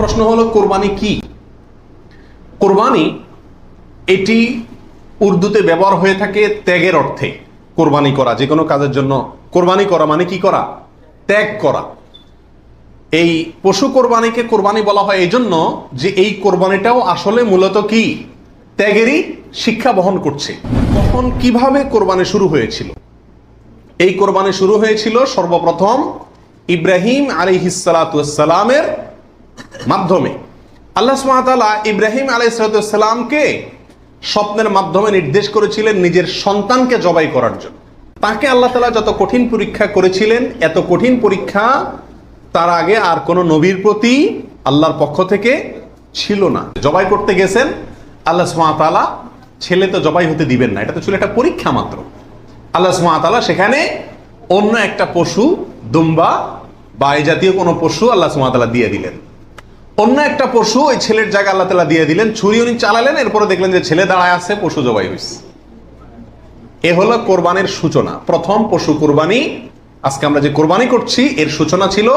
প্রশ্ন হলো, কোরবানি কি? কোরবানি এটি উর্দুতে ব্যবহার হয়ে থাকে ত্যাগের অর্থে, কোরবানি করা, যে কোনো কাজের জন্য। কোরবানি করা মানে কি করা? ত্যাগ করা। এই পশু কোরবানিকে কোরবানি বলা হয় এই জন্য যে এই কোরবানিটাও আসলে মূলত কি? ত্যাগেরই শিক্ষা বহন করছে। কখন কীভাবে কোরবানি শুরু হয়েছিল? এই কোরবানি শুরু হয়েছিল সর্বপ্রথম ইব্রাহিম আলিহিসালামের মাধ্যমে। আল্লাহ সুমাতালা ইব্রাহিম আলাইসালামকে স্বপ্নের মাধ্যমে নির্দেশ করেছিলেন নিজের সন্তানকে জবাই করার জন্য। তাকে আল্লাহ তালা যত কঠিন পরীক্ষা করেছিলেন, এত কঠিন পরীক্ষা তার আগে আর কোনো নবীর প্রতি আল্লাহর পক্ষ থেকে ছিল না। জবাই করতে গেছেন, আল্লাহ সুমাতালা ছেলে তো জবাই হতে দিবেন না, এটা তো ছিল একটা পরীক্ষা মাত্র। আল্লাহ সুমাতালা সেখানে অন্য একটা পশু দুম্বা বা এই জাতীয় কোনো পশু আল্লাহ সুমাতালা দিয়ে দিলেন। অন্য একটা পশু ওই ছেলের জায়গা আল্লাহ তালা দিয়ে দিলেন, ছুরি উনি চালালেন, এরপরে দেখলেন যে ছেলে দাঁড়ায় আছে, পশু জবাই হয়েছে এ হলো কোরবানির সূচনা। প্রথম পশু কোরবানি। আজকে আমরা যে কোরবানি করছি, এর সূচনা ছিল